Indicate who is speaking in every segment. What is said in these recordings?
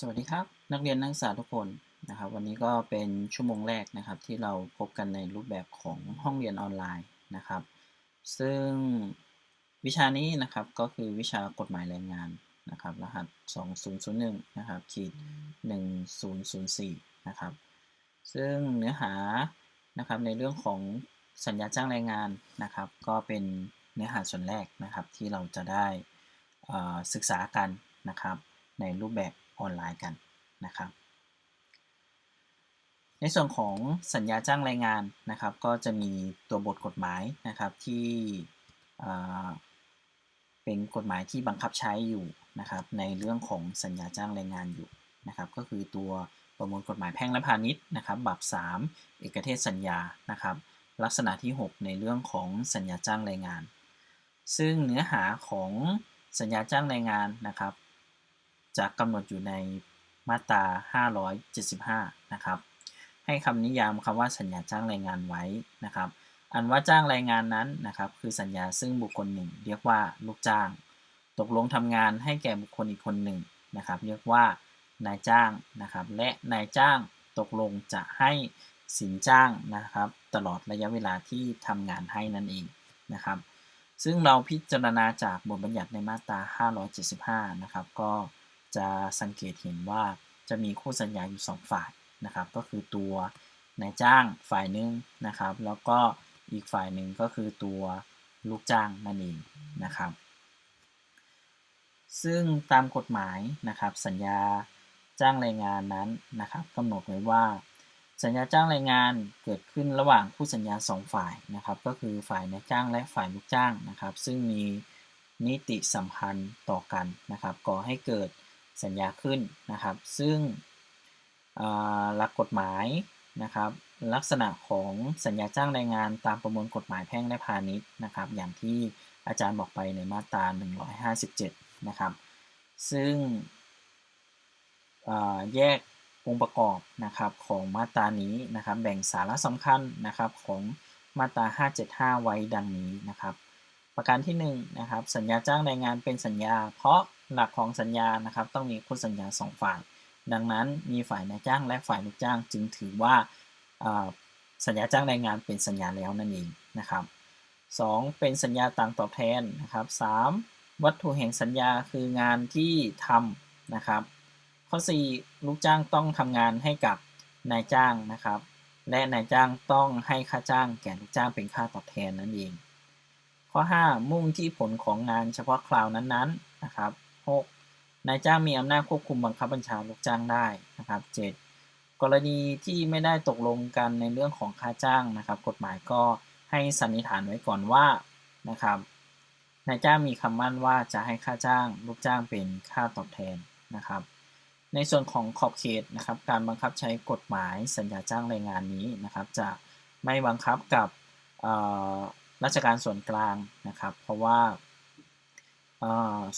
Speaker 1: สวัสดีครับ นักเรียนนักศึกษาทุกคนนะครับ วันนี้ก็เป็นชั่วโมงแรกนะครับ ที่เราพบกันในรูปแบบของห้องเรียนออนไลน์นะครับ ซึ่งวิชานี้นะครับก็คือวิชากฎหมายแรงงานนะครับ รหัส 2001นะครับขีด1004นะครับ ซึ่งเนื้อหานะครับในเรื่องของสัญญาจ้างแรงงานนะครับ ก็เป็นเนื้อหาส่วนแรกนะครับที่เราจะได้ศึกษากันนะครับในรูปแบบ ออนไลน์กันนะครับ ในส่วนของสัญญาจ้างแรงงานนะครับ ก็จะมีตัวบทกฎหมายนะครับที่เป็นกฎหมายที่บังคับใช้อยู่นะครับ ในเรื่องของสัญญาจ้างแรงงานอยู่นะครับ ก็คือตัวประมวลกฎหมายแพ่งและพาณิชย์นะครับบับ3 เอกเทศสัญญานะครับ ลักษณะที่ 6 ในเรื่องของสัญญาจ้างแรงงาน ซึ่งเนื้อหาของสัญญาจ้างแรงงานนะครับ จะกำหนดอยู่ในมาตรา 575 นะครับ ให้คำนิยามคำว่าสัญญาจ้างแรงงานไว้นะครับ อันว่าจ้างแรงงานนั้นนะครับ คือสัญญาซึ่งบุคคลหนึ่ง เรียกว่าลูกจ้าง ตกลงทำงานให้แก่บุคคลอีกคนหนึ่งนะครับ เรียกว่านายจ้างนะครับ และนายจ้างตกลงจะให้สินจ้างนะครับ ตลอดระยะเวลาที่ทำงานให้นั่นเองนะครับ ซึ่งเราพิจารณาจากบทบัญญัติในมาตรา 575 นะครับ ก็ จะสังเกตเห็นว่าจะมีคู่สัญญาอยู่ 2 ฝ่ายนะครับ ก็คือตัวนายจ้างฝ่ายหนึ่งนะครับ แล้วก็อีกฝ่ายหนึ่งก็คือตัวลูกจ้างนั่นเองนะครับ ซึ่งตามกฎหมายนะครับสัญญาจ้างแรงงานนั้นนะครับกำหนดไว้ว่า สัญญาจ้างแรงงานเกิดขึ้นระหว่างคู่สัญญา 2 ฝ่ายนะครับ ก็คือฝ่ายนายจ้างและฝ่ายลูกจ้างนะครับ ซึ่งมีนิติสัมพันธ์ต่อกันนะครับก่อให้เกิด สัญญาขึ้นนะครับ ซึ่งหลักกฎหมายนะครับ ลักษณะของสัญญาจ้างแรงงานตามประมวลกฎหมายแพ่งและพาณิชย์นะครับ อย่างที่อาจารย์บอกไปในมาตรา 157 นะครับ ซึ่งแยกองค์ประกอบนะครับของมาตรานี้นะครับ แบ่งสาระสำคัญนะครับของมาตรา 575 ไว้ดังนี้นะครับ ประการที่1นนะครับสัญญาจ้างแรงงานเป็นสัญญา เพราะ หลักของสัญญานะครับ ต้องมีคู่สัญญา 2 ฝ่าย ดังนั้นมีฝ่ายนายจ้างและฝ่ายลูกจ้าง จึงถือว่าสัญญาจ้างแรงงานเป็นสัญญาแล้วนั่นเองนะครับ 2. เป็นสัญญาต่างตอบแทนนะครับ 3. วัตถุแห่งสัญญาคืองานที่ทำนะครับ ข้อ 4. ลูกจ้างต้องทำงานให้กับนายจ้างนะครับ และนายจ้างต้องให้ค่าจ้างแก่ลูกจ้างเป็นค่าตอบแทนนั่นเอง ข้อ 5. มุ่งที่ผลของงานเฉพาะคราวนั้นๆนนะครับ นายจ้างมีอำนาจควบคุมบังคับบัญชาลูกจ้างได้นะครับ 7. กรณีที่ไม่ได้ตกลงกันในเรื่องของค่าจ้างนะครับ กฎหมายก็ให้สันนิษฐานไว้ก่อนว่านะครับนายจ้างมีคำมั่นว่าจะให้ค่าจ้างลูกจ้างเป็นค่าตอบแทนนะครับ ในส่วนของขอบเขตนะครับ การบังคับใช้กฎหมายสัญญาจ้างแรงงานนี้นะครับ จะไม่บังคับกับราชการส่วนกลางนะครับ เพราะว่า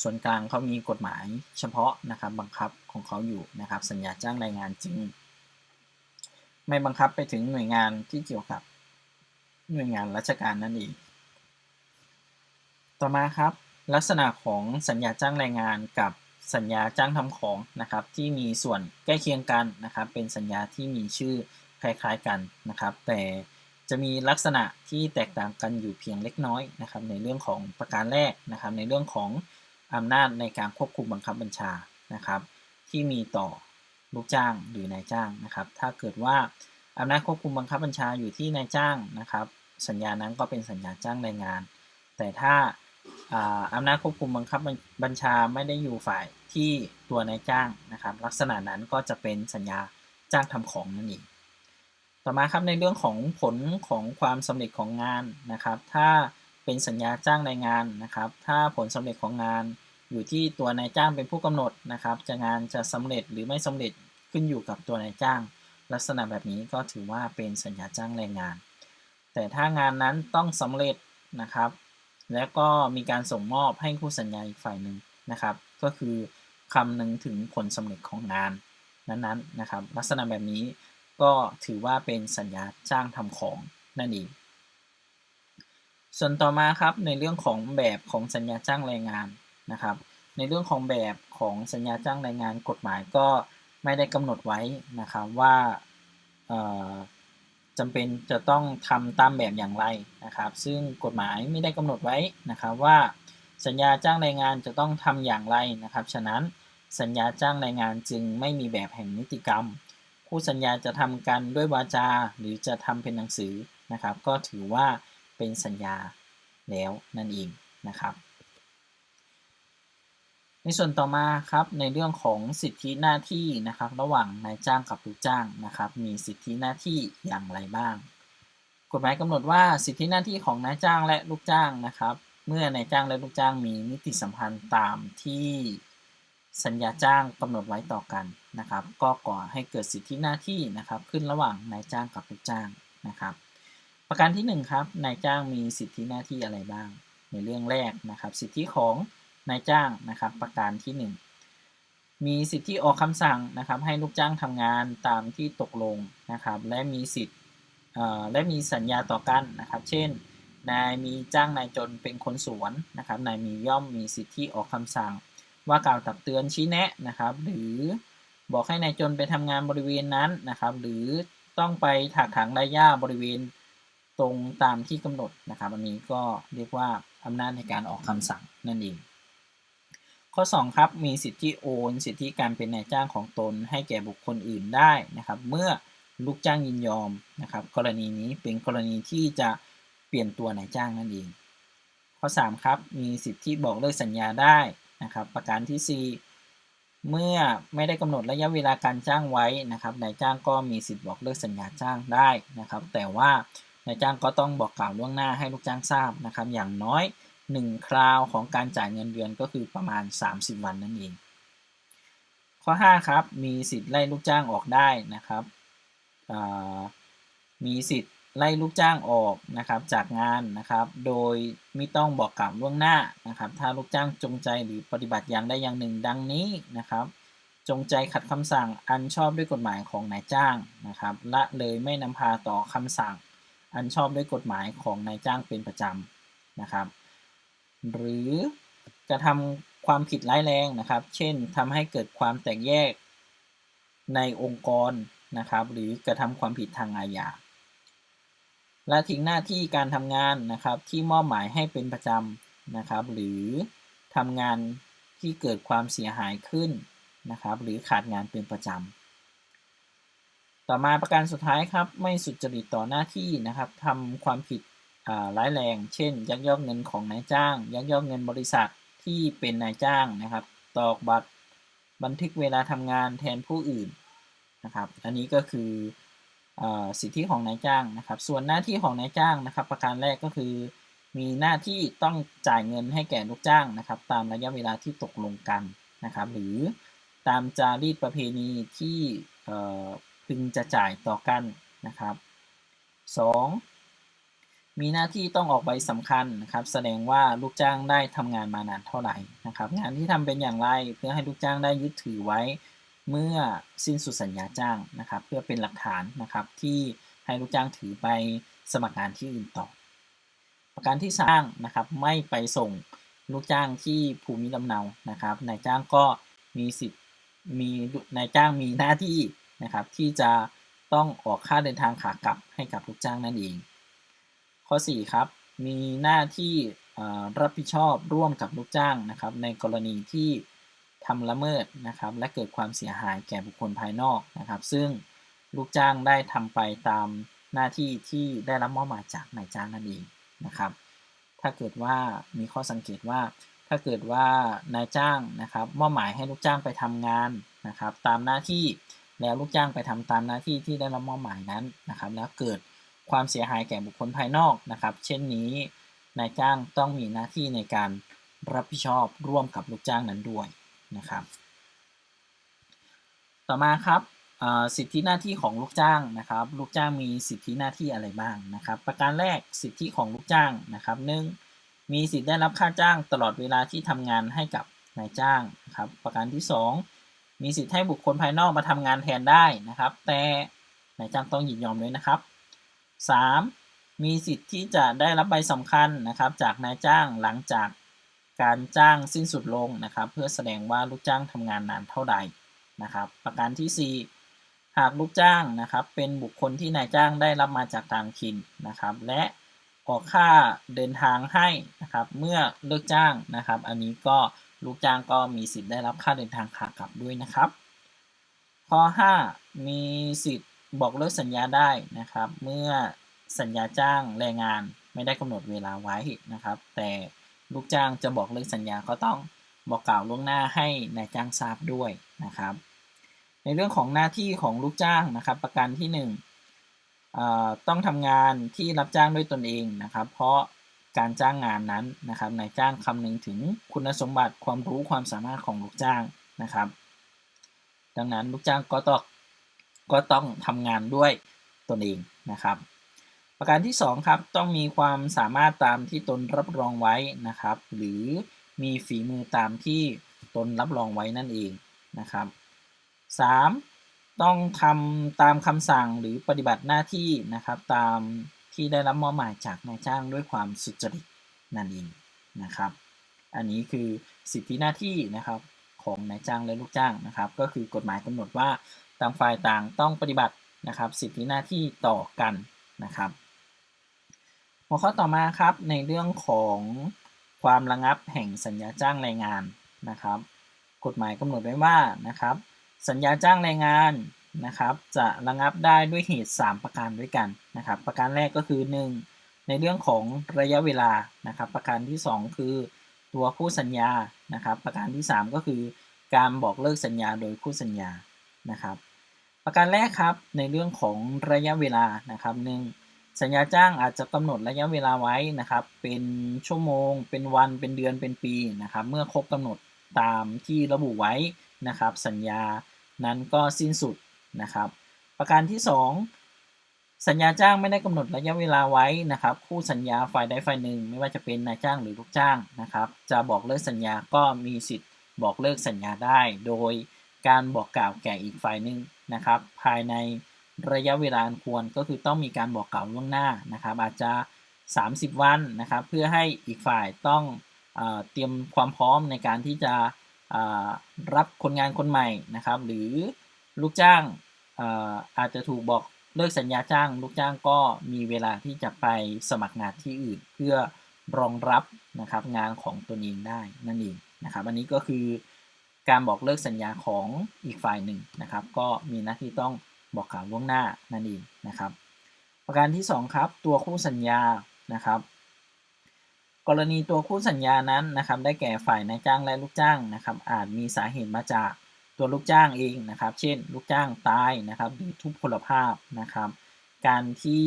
Speaker 1: ส่วนกลางเขามีกฎหมายเฉพาะนะครับบังคับของเขาอยู่นะครับ สัญญาจ้างแรงงานจริง ไม่บังคับไปถึงหน่วยงานที่เกี่ยวกับหน่วยงานราชการนั่นเองต่อมาครับ ลักษณะของสัญญาจ้างแรงงานกับสัญญาจ้างทำของนะครับ ที่มีส่วนใกล้เคียงกันนะครับ เป็นสัญญาที่มีชื่อคล้ายๆกันนะครับ แต่ จะมีลักษณะที่แตกต่างกันอยู่เพียงเล็กน้อยนะครับในเรื่องของประการแรกนะครับในเรื่องของอำนาจในการควบคุมบังคับบัญชานะครับ ที่มีต่อลูกจ้างหรือนายจ้างนะครับ ถ้าเกิดว่าอำนาจควบคุมบังคับบัญชาอยู่ที่นายจ้างนะครับ สัญญานั้นก็เป็นสัญญาจ้างแรงงาน แต่ถ้าอำนาจควบคุมบังคับบัญชาไม่ได้อยู่ฝ่ายที่ตัวนายจ้างนะครับ ลักษณะนั้นก็จะเป็นสัญญาจ้างทำของนั่นเอง ต่อมาครับในเรื่องของผลของความสำเร็จของงานนะครับ ถ้าเป็นสัญญาจ้างรายงานนะครับ ถ้าผลสำเร็จของงานอยู่ที่ตัวนายจ้างเป็นผู้กำหนดนะครับ จะงานจะสำเร็จหรือไม่สำเร็จขึ้นอยู่กับตัวนายจ้าง ลักษณะแบบนี้ก็ถือว่าเป็นสัญญาจ้างแรงงาน แต่ถ้างานนั้นต้องสำเร็จนะครับ แล้วก็มีการส่งมอบให้คู่สัญญาอีกฝ่ายหนึ่งนะครับ ก็คือคำนึงถึงผลสำเร็จของงานนั้นๆนะครับ ลักษณะแบบนี้ ก็ถือว่าเป็นสัญญาจ้างทำของนั่นเอง ส่วนต่อมาครับในเรื่องของแบบของสัญญาจ้างแรงงานนะครับ ในเรื่องของแบบของสัญญาจ้างแรงงานกฎหมายก็ไม่ได้กำหนดไว้นะครับว่าจำเป็นจะต้องทำตามแบบอย่างไรนะครับ ซึ่งกฎหมายไม่ได้กำหนดไว้นะครับว่าสัญญาจ้างแรงงานจะต้องทำอย่างไรนะครับ ฉะนั้นสัญญาจ้างแรงงานจึงไม่มีแบบแห่งนิติกรรม คู่สัญญาจะทำกันด้วยวาจา หรือจะทำเป็นหนังสือนะครับ ก็ถือว่าเป็นสัญญาแล้วนั่นเองนะครับ ในส่วนต่อมาครับในเรื่องของสิทธิหน้าที่นะครับ ระหว่างนายจ้างกับลูกจ้างนะครับ มีสิทธิหน้าที่อย่างไรบ้าง กฎหมายกำหนดว่าสิทธิหน้าที่ของนายจ้างและลูกจ้างนะครับ เมื่อนายจ้างและลูกจ้างมีนิติสัมพันธ์ตามที่สัญญาจ้างกำหนดไว้ต่อกัน นะครับก็ก่อให้เกิดสิทธิหน้าที่นะครับขึ้นระหว่างนายจ้างกับลูกจ้างนะครับ ประการที่ 1 ครับนายจ้างมีสิทธิหน้าที่อะไรบ้าง ในเรื่องแรกนะครับ สิทธิของนายจ้างนะครับ ประการที่ 1 มีสิทธิออกคำสั่งนะครับ ให้ลูกจ้างทำงานตามที่ตกลงนะครับ และมีสิทธิและมีสัญญาต่อกันนะครับ เช่น นายมีจ้างนายจนเป็นคนสวนนะครับ นายมีย่อมมีสิทธิออกคำสั่ง ว่ากล่าวตักเตือนชี้แนะนะครับ หรือ บอกให้นายจนไปทำงานบริเวณนั้นนะครับ หรือต้องไปถากถางไรหญ้าบริเวณตรงตามที่กำหนดนะครับอันนี้ก็เรียกว่าอำนาจในการออกคำสั่งนั่นเอง ข้อ 2 ครับ มีสิทธิโอน สิทธิการเป็นนายจ้างของตนให้แก่บุคคลอื่นได้นะครับ เมื่อลูกจ้างยินยอมนะครับ กรณีนี้เป็นกรณีที่จะเปลี่ยนตัวนายจ้างนั่นเอง ข้อ 3 ครับ มีสิทธิบอกเลิกสัญญาได้นะครับ ประการที่ 4 เมื่อไม่ได้กำหนดระยะเวลาการจ้างไว้นะครับนายจ้างก็มีสิทธิ์บอกเลิกสัญญาจ้างได้นะครับ แต่ว่านายจ้างก็ต้องบอกกล่าวล่วงหน้าให้ลูกจ้างทราบนะครับ อย่างน้อย 1 คราวของการจ่ายเงินเดือนก็คือประมาณ 30 วันนั่นเอง ข้อ5ครับมีสิทธิ์ไล่ลูกจ้างออกได้นะครับมีสิทธิ์ ไล่ลูกจ้างออกนะครับจากงานนะครับ โดยไม่ต้องบอกกล่าวล่วงหน้านะครับ ถ้าลูกจ้างจงใจหรือปฏิบัติอย่างใดอย่างหนึ่งดังนี้นะครับ จงใจขัดคำสั่งอันชอบด้วยกฎหมายของนายจ้างนะครับละเลยไม่นำพาต่อคำสั่งอันชอบด้วยกฎหมายของนายจ้างเป็นประจำนะครับ หรือกระทำความผิดร้ายแรงนะครับ เช่นทำให้เกิดความแตกแยกในองค์กรนะครับ หรือกระทำความผิดทางอาญา ละทิ้งหน้าที่การทำงานนะครับ ที่มอบหมายให้เป็นประจำนะครับ หรือทำงานที่เกิดความเสียหายขึ้นนะครับ หรือขาดงานเป็นประจำต่อมาประการสุดท้ายครับ ไม่สุจริตต่อหน้าที่นะครับทำความผิดร้ายแรง เช่น ยักยอกเงินของนายจ้าง ยักยอกเงินบริษัทที่เป็นนายจ้างนะครับ ตอกบัตรบันทึกเวลาทำงานแทนผู้อื่นนะครับ อันนี้ก็คือ สิทธิของนายจ้างนะครับ ส่วนหน้าที่ของนายจ้างนะครับ ประการแรกก็คือ มีหน้าที่ต้องจ่ายเงินให้แก่ลูกจ้างนะครับ ตามระยะเวลาที่ตกลงกันนะครับ หรือตามจารีตประเพณีที่พึงจะจ่ายต่อกันนะครับ 2. มีหน้าที่ต้องออกใบสำคัญนะครับ แสดงว่าลูกจ้างได้ทำงานมานานเท่าไหร่นะครับ งานที่ทำเป็นอย่างไรเพื่อให้ลูกจ้างได้ยึดถือไว้ เมื่อสิ้นสุดสัญญาจ้างนะครับ เพื่อเป็นหลักฐานนะครับที่ให้ลูกจ้างถือไปสมัครงานที่อื่นต่อ ประการที่สร้างนะครับไม่ไปส่งลูกจ้างที่ภูมิลำเนานะครับนายจ้างก็มีสิทธิ์มีนายจ้างมีหน้าที่นะครับ ที่จะต้องออกค่าเดินทางขากลับให้กับลูกจ้างนั่นเอง ข้อ 4 ครับ มีหน้าที่รับผิดชอบร่วมกับลูกจ้างนะครับ ในกรณีที่ ทำละเมิดนะครับและเกิดความเสียหายแก่บุคคลภายนอกนะครับ ซึ่งลูกจ้างได้ทำไปตามหน้าที่ที่ได้รับมอบหมายจากนายจ้างนั่นเองนะครับ ถ้าเกิดว่ามีข้อสังเกตว่า ถ้าเกิดว่านายจ้างนะครับมอบหมายให้ลูกจ้างไปทำงานนะครับ ตามหน้าที่แล้วลูกจ้างไปทำตามหน้าที่ที่ได้รับมอบหมายนั้นนะครับ แล้วเกิดความเสียหายแก่บุคคลภายนอกนะครับ เช่นนี้นายจ้างต้องมีหน้าที่ในการรับผิดชอบร่วมกับลูกจ้างนั้นด้วย นะครับ ต่อมาครับสิทธิหน้าที่ของลูกจ้างนะครับ ลูกจ้างมีสิทธิหน้าที่อะไรบ้างนะครับ ประการแรกสิทธิของลูกจ้างนะครับหนึ่งมีสิทธิได้รับค่าจ้างตลอดเวลาที่ทำงานให้กับนายจ้างนะครับ ประการที่ 2 มีสิทธิให้บุคคลภายนอกมาทำงานแทนได้นะครับ แต่นายจ้างต้องยินยอมด้วยนะครับ 3. มีสิทธิที่จะได้รับใบสำคัญนะครับ จากนายจ้างหลังจาก การจ้างสิ้นสุดลงนะครับ เพื่อแสดงว่าลูกจ้างทำงานนานเท่าใดนะครับ ประการที่ 4 หากลูกจ้างนะครับ เป็นบุคคลที่นายจ้างได้รับมาจากต่างถิ่นนะครับ และออกค่าเดินทางให้นะครับ เมื่อเลิกจ้างนะครับ อันนี้ก็ลูกจ้างก็มีสิทธิ์ได้รับค่าเดินทางขากลับด้วยนะครับ ข้อ 5 มีสิทธิ์บอกเลิกสัญญาได้นะครับ เมื่อสัญญาจ้างแรงงานไม่ได้กำหนดเวลาไว้นะครับ แต่ ลูกจ้างจะบอกเลิกสัญญาก็ต้องบอกกล่าวล่วงหน้าให้นายจ้างทราบด้วยนะครับ ในเรื่องของหน้าที่ของลูกจ้างนะครับ ประการที่1ต้องทำงานที่รับจ้างด้วยตนเองนะครับ เพราะการจ้างงานนั้นนะครับนายจ้างคำนึงถึงคุณสมบัติความรู้ความสามารถของลูกจ้างนะครับ ดังนั้นลูกจ้างก็ต้องก็ต้องทำงานด้วยตนเองนะครับ ประการที่2ครับต้องมีความสามารถตามที่ตนรับรองไว้นะครับ หรือมีฝีมือตามที่ตนรับรองไว้นั่นเองนะครับ 3. ต้องทำตามคำสั่งหรือปฏิบัติหน้าที่นะครับ ตามที่ได้รับมอบหมายจากนายจ้างด้วยความสุจริตนั่นเองนะครับ อันนี้คือสิทธิหน้าที่นะครับของนายจ้างและลูกจ้างนะครับ ก็คือกฎหมายกำหนดว่าต่างฝ่ายต่างต้องปฏิบัตินะครับ สิทธิหน้าที่ต่อกันนะครับ หัวข้อต่อมาครับในเรื่องของความระงับแห่งสัญญาจ้างแรงงานนะครับ กฎหมายกำหนดไว้ว่านะครับ สัญญาจ้างแรงงานนะครับ จะระงับได้ด้วยเหตุ 3 ประการด้วยกันนะครับ ประการแรกก็คือ 1 ในเรื่องของระยะเวลานะครับ ประการที่ 2 คือตัวคู่สัญญานะครับ ประการที่ 3 ก็คือการบอกเลิกสัญญาโดยคู่สัญญานะครับ ประการแรกครับในเรื่องของระยะเวลานะครับหนึ่ง สัญญาจ้างอาจจะกำหนดระยะเวลาไว้นะครับ เป็นชั่วโมง เป็นวัน เป็นเดือน เป็นปีนะครับ เมื่อครบกำหนดตามที่ระบุไว้นะครับ สัญญานั้นก็สิ้นสุดนะครับ ประการที่ 2 สัญญาจ้างไม่ได้กำหนดระยะเวลาไว้นะครับ คู่สัญญาฝ่ายใดฝ่ายหนึ่ง ไม่ว่าจะเป็นนายจ้างหรือลูกจ้างนะครับ จะบอกเลิกสัญญาก็มีสิทธิ์บอกเลิกสัญญาได้ โดยการบอกกล่าวแก่อีกฝ่ายหนึ่งนะครับ ภายใน ระยะเวลาอันควรก็คือต้องมีการบอกกล่าวล่วงหน้านะครับ อาจจะ 30 วันนะครับ เพื่อให้อีกฝ่ายต้องเอเตรียมความพร้อมในการที่จะรับคนงานคนใหม่นะครับ หรือลูกจ้างอาจจะถูกบอกเลิกสัญญาจ้าง ลูกจ้างก็มีเวลาที่จะไปสมัครงานที่อื่น เพื่อรองรับนะครับงานของตนเองได้นั่นเองนะครับ อันนี้ก็คือการบอกเลิกสัญญาของอีกฝ่ายหนึ่งนะครับ ก็มีหน้าที่ต้อง บอกกล่าวล่วงหน้านั่นเองนะครับ ประการที่ 2 ครับ ตัวคู่สัญญานะครับ กรณีตัวคู่สัญญานั้นนะครับ ได้แก่ฝ่ายนายจ้างและลูกจ้างนะครับ อาจมีสาเหตุมาจากตัวลูกจ้างเองนะครับ เช่น ลูกจ้างตายนะครับหรือทุพพลภาพนะครับ การที่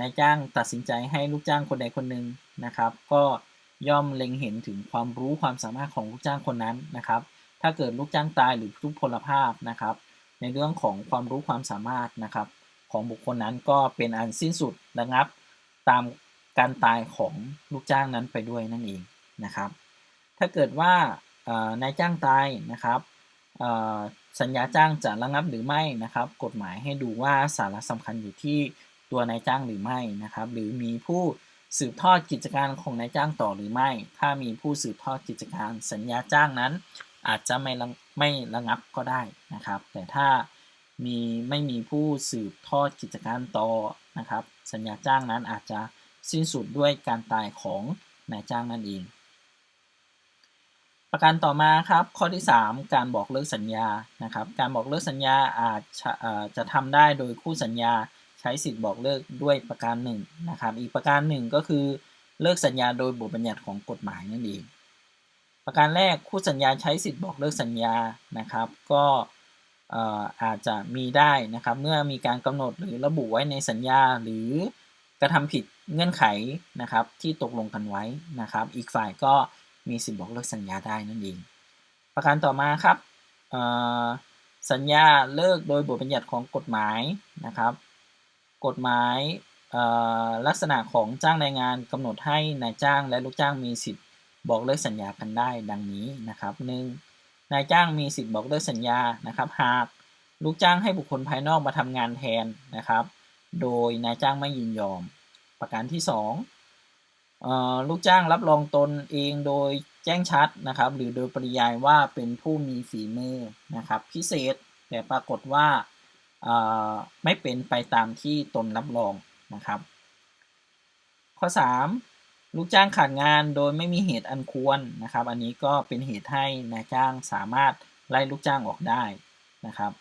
Speaker 1: นายจ้างตัดสินใจให้ลูกจ้างคนใดคนหนึ่งนะครับ ก็ย่อมเล็งเห็นถึงความรู้ความสามารถของลูกจ้างคนนั้นนะครับ ถ้าเกิดลูกจ้างตายหรือทุพพลภาพนะครับ ในเรื่องของความรู้ความสามารถนะครับ ของบุคคลนั้นก็เป็นอันสิ้นสุดระงับ ตามการตายของลูกจ้างนั้นไปด้วยนั่นเองนะครับ ถ้าเกิดว่านายจ้างตายนะครับสัญญาจ้างจะระงับหรือไม่นะครับ กฎหมายให้ดูว่าสาระสำคัญอยู่ที่ตัวนายจ้างหรือไม่นะครับ หรือมีผู้สืบทอดกิจการของนายจ้างต่อหรือไม่ ถ้ามีผู้สืบทอดกิจการสัญญาจ้างนั้น อาจจะไม่ไม่ระงับก็ได้นะครับ แต่ถ้ามีไม่มีผู้สืบทอดกิจการต่อนะครับ สัญญาจ้างนั้นอาจจะสิ้นสุดด้วยการตายของนายจ้างนั่นเอง ประการต่อมาครับข้อที่ 3 การบอกเลิกสัญญานะครับ การบอกเลิกสัญญาอาจจะทำได้โดยคู่สัญญาใช้สิทธิ์บอกเลิกด้วยประการหนึ่งนะครับ อีกประการหนึ่งก็คือเลิกสัญญาโดยบทบัญญัติของกฎหมายนั่นเอง ประการแรกคู่สัญญาใช้สิทธิ์บอกเลิกสัญญานะครับ ก็อาจจะมีได้นะครับ เมื่อมีการกำหนดหรือระบุไว้ในสัญญาหรือกระทำผิดเงื่อนไขนะครับ ที่ตกลงกันไว้นะครับ อีกฝ่ายก็มีสิทธิ์บอกเลิกสัญญาได้นั่นเอง ประการต่อมาครับสัญญาเลิกโดยบทบัญญัติของกฎหมายนะครับ กฎหมายลักษณะของจ้างแรงงานกำหนดให้นายจ้างและลูกจ้างมีสิทธิ์ บอกเลิกสัญญากันได้ดังนี้นะครับหนึ่งนายจ้างมีสิทธิ์บอกเลิกสัญญานะครับ หากลูกจ้างให้บุคคลภายนอกมาทำงานแทนนะครับ โดยนายจ้างไม่ยินยอม ประการที่2เอ่อลูกจ้างรับรองตนเองโดยแจ้งชัดนะครับ หรือโดยปริยายว่าเป็นผู้มีฝีมือนะครับพิเศษแต่ปรากฏว่าไม่เป็นไปตามที่ตนรับรองนะครับ ข้อ 3 ลูกจ้างขาดงานโดยไม่มีเหตุอันควรนะครับ อันนี้ก็เป็นเหตุให้นายจ้างสามารถไล่ลูกจ้างออกได้นะครับ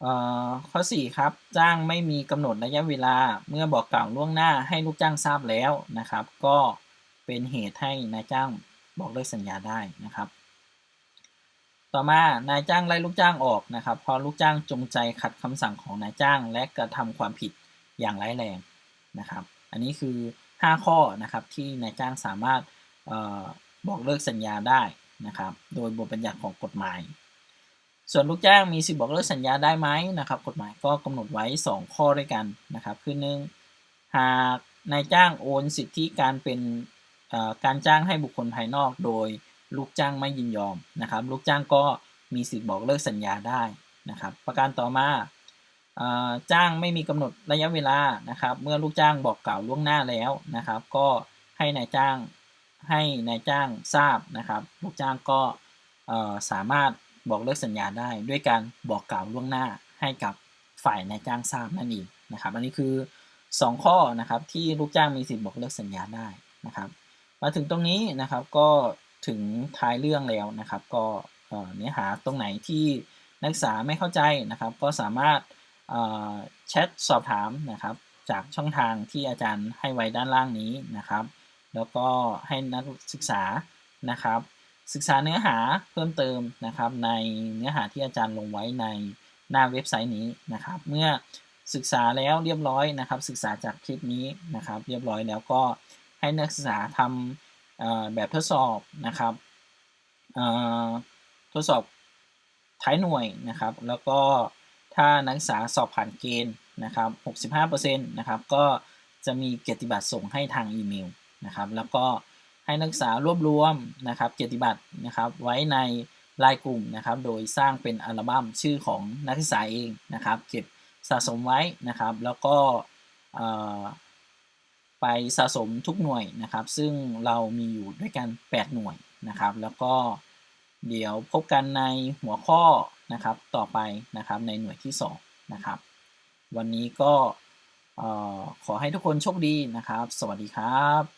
Speaker 1: เออข้อ4ครับจ้างไม่มีกำหนดระยะเวลาเมื่อบอกกล่าวล่วงหน้าให้ลูกจ้างทราบแล้วนะครับ ก็เป็นเหตุให้นายจ้างบอกเลิกสัญญาได้นะครับ ต่อมานายจ้างไล่ลูกจ้างออกนะครับเพราะลูกจ้างจงใจขัดคำสั่งของนายจ้างและกระทำความผิดอย่างร้ายแรงนะครับ อันนี้คือ 5 ข้อนะครับที่นายจ้างสามารถออบอกเลิกสัญญาได้นะครับ โดยบทบัญญัติของกฎหมาย ส่วนลูกจ้างมีสิทธิบอกเลิกสัญญาได้ไหมนะครับ กฎหมายก็กำหนดไว้ 2 ข้อด้วยกันนะครับคือหนึ่งหากนายจ้างโอนสิทธิการเป็นการจ้างให้บุคคลภายนอกโดยลูกจ้างไม่ยินยอมนะครับ ลูกจ้างก็มีสิทธิ์บอกเลิกสัญญาได้นะครับ ประการต่อมา จ้างไม่มีกำหนดระยะเวลานะครับ เมื่อลูกจ้างบอกกล่าวล่วงหน้าแล้วนะครับ ก็ให้นายจ้างให้นายจ้างทราบนะครับ ลูกจ้างก็สามารถบอกเลิกสัญญาได้ด้วยการบอกกล่าวล่วงหน้าให้กับฝ่ายนายจ้างทราบนั่นเองนะครับ อันนี้คือ 2 ข้อนะครับที่ลูกจ้างมีสิทธิ์บอกเลิกสัญญาได้นะครับ มาถึงตรงนี้นะครับก็ถึงท้ายเรื่องแล้วนะครับ ก็เนื้อหาตรงไหนที่นักศึกษาไม่เข้าใจนะครับ ก็สามารถ แชทสอบถามนะครับ จากช่องทางที่อาจารย์ให้ไว้ด้านล่างนี้นะครับ แล้วก็ให้นักศึกษานะครับ ศึกษาเนื้อหาเพิ่มเติมนะครับ ในเนื้อหาที่อาจารย์ลงไว้ในหน้าเว็บไซต์นี้นะครับ เมื่อศึกษาแล้วเรียบร้อยนะครับ ศึกษาจากคลิปนี้นะครับ เรียบร้อยแล้วก็ให้นักศึกษาทำแบบทดสอบนะครับทดสอบท้ายหน่วยนะครับ แล้วก็ ถ้านักศึกษาสอบผ่านเกณฑ์นะครับ 65%นะครับ ก็จะมีเกียรติบัตรส่งให้ทางอีเมลนะครับ แล้วก็ให้นักศึกษารวบรวมนะครับ เกียรติบัตรนะครับ ไว้ในรายกลุ่มนะครับ โดยสร้างเป็นอัลบั้มชื่อของนักศึกษาเองนะครับ เก็บสะสมไว้นะครับ แล้วก็ไปสะสมทุกหน่วยนะครับ ซึ่งเรามีอยู่ด้วยกัน 8 หน่วยนะครับ แล้วก็เดี๋ยวพบกันในหัวข้อ นะครับต่อไปนะครับในหน่วยที่2นะครับวันนี้ก็ขอให้ทุกคนโชคดีนะครับ สวัสดีครับ